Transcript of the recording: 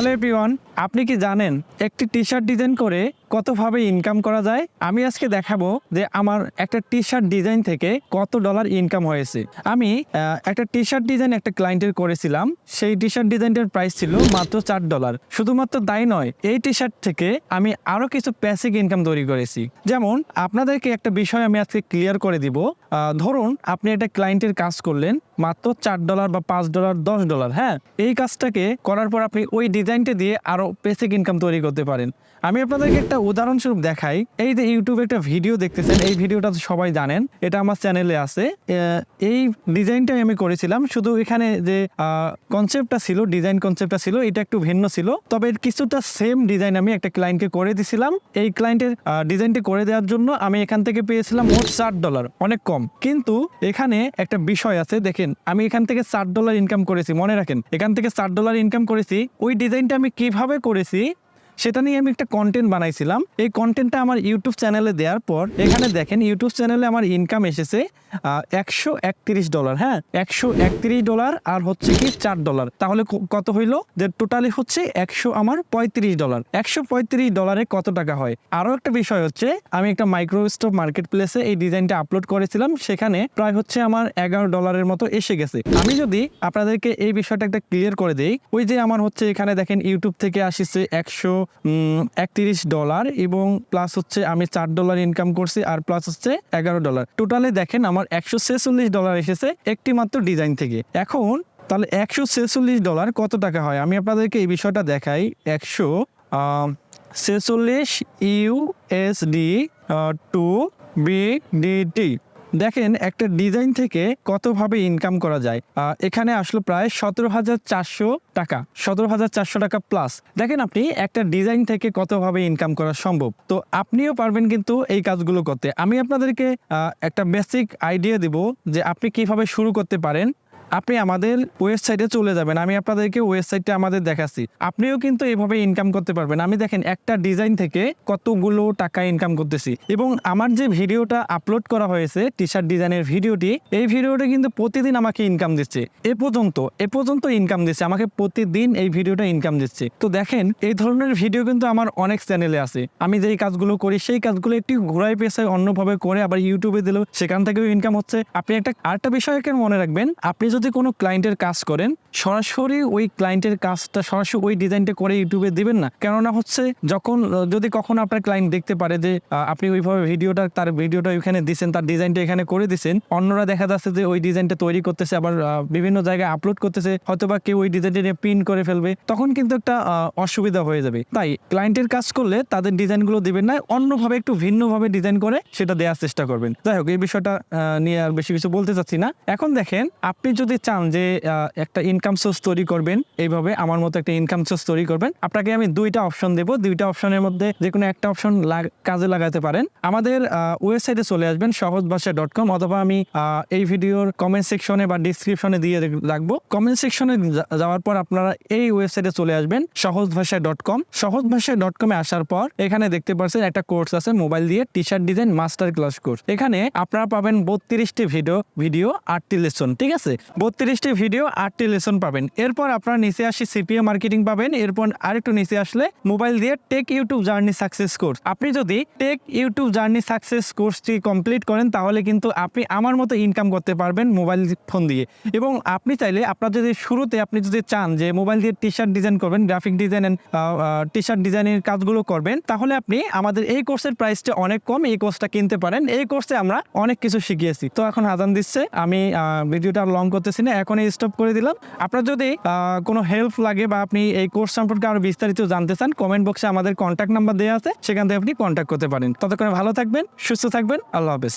Hello everyone আপনি কি জানেন একটি টি শার্ট ডিজাইন করে কতভাবে ইনকাম করা যায়? আমি আজকে দেখাবো যে আমার একটা টি শার্ট ডিজাইন থেকে কত ডলার ইনকাম হয়েছে। আমি একটা টি শার্ট ডিজাইন একটা ক্লায়েন্টের করেছিলাম। সেই টি শার্ট ডিজাইনটার প্রাইস ছিল মাত্র চার ডলার শুধুমাত্র তাই নয়, এই টি শার্ট থেকে আমি আরও কিছু প্যাসিক ইনকাম তৈরি করেছি। যেমন, আপনাদেরকে একটা বিষয় আমি আজকে ক্লিয়ার করে দিব। ধরুন, আপনি একটা ক্লায়েন্টের কাজ করলেন, মাত্র চার ডলার বা পাঁচ ডলার দশ ডলার হ্যাঁ? এই কাজটাকে করার পর আপনি ওই ডিজাইনটা দিয়ে আরও বেসিক ইনকাম তৈরি করতে পারেন। আমি আপনাদেরকে একটা উদাহরণস্বরূপ দেখাই, এই যে ইউটিউবে একটা ভিডিও দেখতেছেন, এই ভিডিওটা তো সবাই জানেন, এটা আমার চ্যানেলে আছে। এই ডিজাইনটাই আমি করেছিলাম, শুধু এখানে যে কনসেপ্টটা ছিল ডিজাইন কনসেপ্টটা ছিল, এটা একটু ভিন্ন ছিল। তবে কিছুটা সেম ডিজাইন আমি একটা ক্লায়েন্টকে করে দিছিলাম। এই ক্লায়েন্টের ডিজাইনটি করে দেওয়ার জন্য আমি এখান থেকে পেয়েছিলাম মোট ষাট ডলার অনেক কম। কিন্তু এখানে একটা বিষয় আছে, দেখেন, আমি এখান থেকে ষাট ডলার ইনকাম করেছি, মনে রাখেন, এখান থেকে ষাট ডলার ইনকাম করেছি, ওই ডিজাইনটা আমি কীভাবে করেছি সেটা নিয়ে আমি একটা কন্টেন্ট বানাইছিলাম। এই কন্টেন্টটা আমার ইউটিউব চ্যানেলে দেওয়ার পর, এখানে দেখেন ইউটিউব চ্যানেলে আমার ইনকাম এসেছে একশো একত্রিশ ডলার হ্যাঁ? একশো একত্রিশ ডলার আর হচ্ছে কি চার ডলার তাহলে কত হইল? যে টোটালি হচ্ছে একশো আমার পঁয়ত্রিশ ডলার একশো পঁয়ত্রিশ ডলারে কত টাকা হয়? আরও একটা বিষয় হচ্ছে, আমি একটা মাইক্রোস্টপ মার্কেট প্লেসে এই ডিজাইনটা আপলোড করেছিলাম, সেখানে প্রায় হচ্ছে আমার এগারো ডলারের মতো এসে গেছে। আমি যদি আপনাদেরকে এই বিষয়টা একটা ক্লিয়ার করে দেই, ওই যে আমার হচ্ছে এখানে দেখেন ইউটিউব থেকে আসছে একশো একত্রিশ ডলার এবং প্লাস হচ্ছে আমি চার ডলার ইনকাম করছি আর প্লাস হচ্ছে এগারো ডলার। টোটালে দেখেন আমার একশো ছেচল্লিশ ডলার এসেছে একটি মাত্র ডিজাইন থেকে। এখন তাহলে একশো ছেচল্লিশ ডলার কত টাকা হয়? আমি আপনাদেরকে এই বিষয়টা দেখাই। একশো ছেচল্লিশ ইউএসডি টু বিডিটি দেখেন, একটা ডিজাইন থেকে কতভাবে ইনকাম করা যায়। এখানে আসলো প্রায় সতেরো হাজার চারশো টাকা, সতেরো হাজার চারশো টাকা প্লাস দেখেন আপনি, একটা ডিজাইন থেকে কতভাবে ইনকাম করা সম্ভব। তো আপনিও পারবেন কিন্তু এই কাজগুলো করতে। আমি আপনাদেরকে একটা বেসিক আইডিয়া দিব যে আপনি কীভাবে শুরু করতে পারেন। আপনি আমাদের ওয়েবসাইটে চলে যাবেন, আমি আপনাদেরকে ওয়েবসাইটে আমাদের দেখাচ্ছি। আপনিও কিন্তু এইভাবে ইনকাম করতে পারবেন। আমি দেখেন, একটা ডিজাইন থেকে কতগুলো টাকা ইনকাম করতেছি। এবং আমার যে ভিডিওটা আপলোড করা হয়েছে টি শার্ট ডিজাইনের ভিডিওটি, এই ভিডিওটা কিন্তু প্রতিদিন আমাকে ইনকাম দিচ্ছে। এ পর্যন্ত এ পর্যন্ত ইনকাম দিচ্ছে। আমাকে প্রতিদিন এই ভিডিওটা ইনকাম দিচ্ছে। তো দেখেন, এই ধরনের ভিডিও কিন্তু আমার অনেক চ্যানেলে আছে। আমি যেই কাজগুলো করি, সেই কাজগুলো একটু ঘোরাই পেশায় অন্যভাবে করে আবার ইউটিউবে দিলেও সেখান থেকেও ইনকাম হচ্ছে। আপনি একটা, আরেকটা বিষয় মনে রাখবেন। আপনি যদি কোনো ক্লায়েন্টের কাজ করেন, সরাসরি ওই ক্লায়েন্টের কাজটা, সরাসরি ওই ডিজাইনটা করে ইউটিউবে দিবেন না। কেননা হচ্ছে যখন, যদি কখনো আপনার ক্লায়েন্ট দেখতে পারে যে আপনি ওইভাবে ভিডিওটা তার ভিডিওটা ওইখানে দিচ্ছেন তার ডিজাইনটা এখানে করে দিচ্ছেন অন্যরা দেখা যাচ্ছে যে ওই ডিজাইনটা তৈরি করতেছে, আবার বিভিন্ন জায়গায় আপলোড করতেছে, হয়তোবা কেউ ওই ডিজাইনটা নিয়ে প্রিন্ট করে ফেলবে, তখন কিন্তু একটা অসুবিধা হয়ে যাবে। তাই ক্লায়েন্টের কাজ করলে তাদের ডিজাইনগুলো দিবেন না, অন্যভাবে একটু ভিন্নভাবে ডিজাইন করে সেটা দেওয়ার চেষ্টা করবেন। যাই হোক, এই বিষয়টা নিয়ে আর বেশি কিছু বলতে চাচ্ছি না। এখন দেখেন, আপনি যদি চান যে একটা ইনকাম সোর্স তৈরি করবেন, এইভাবে আমার মতো একটা ইনকাম সোর্স তৈরি করবেন, আপনাকে আমি দুইটা অপশন দেবো। দুইটা অপশনের মধ্যে যে কোনো একটা অপশন কাজে লাগাতে পারেন। আমাদের ওয়েবসাইটে চলে আসবেন সহজ ভাষা ডট কম অথবা আমি এই ভিডিওর কমেন্ট সেকশনে বা ডিসক্রিপশনে দিয়ে রাখব। কমেন্ট সেকশনে যাওয়ার পর আপনারা এই ওয়েবসাইটে চলে আসবেন সহজ ভাষা ডট কম সহজ ভাষা ডট কমে আসার পর এখানে দেখতে পাচ্ছেন একটা কোর্স আছে মোবাইল দিয়ে T shirt design master class course এখানে আপনারা পাবেন বত্রিশটি ভিডিও ভিডিও আটটি লেসন ঠিক আছে? বত্রিশটি ভিডিও, আটটি লেসন পাবেন। এরপর আপনারা নিচে আসি সিপিএ মার্কেটিং পাবেন। এরপর আরেকটু নিচে আসলে মোবাইল দিয়ে tech YouTube journey success course. আপনি যদি টেক ইউটিউব জার্নি সাকসেস কোর্সটি কমপ্লিট করেন, তাহলে কিন্তু আপনি আমার মতো ইনকাম করতে পারবেন মোবাইল ফোন দিয়ে। এবং আপনি চাইলে আপনার যদি শুরুতে আপনি যদি চান যে মোবাইল দিয়ে টি শার্ট ডিজাইন করবেন গ্রাফিক ডিজাইন টি শার্ট ডিজাইনের কাজগুলো করবেন, তাহলে আপনি আমাদের এই কোর্সের প্রাইসটা অনেক কম, এই কোর্সটা কিনতে পারেন। এই কোর্সে আমরা অনেক কিছু শিখিয়েছি। তো এখন আদান দিচ্ছে। আমি ভিডিওটা লং করতেছি না এখন স্টপ করে দিলাম। আপনার যদি কোনো হেল্প লাগে বা আপনি এই কোর্স সম্পর্কে আরও বিস্তারিত জানতে চান কমেন্ট বক্সে আমাদের কন্ট্যাক্ট নাম্বার দেওয়া আছে, সেখান থেকে আপনি কন্ট্যাক্ট করতে পারেন। ততক্ষণে ভালো থাকবেন, সুস্থ থাকবেন, আল্লাহ হাফেজ।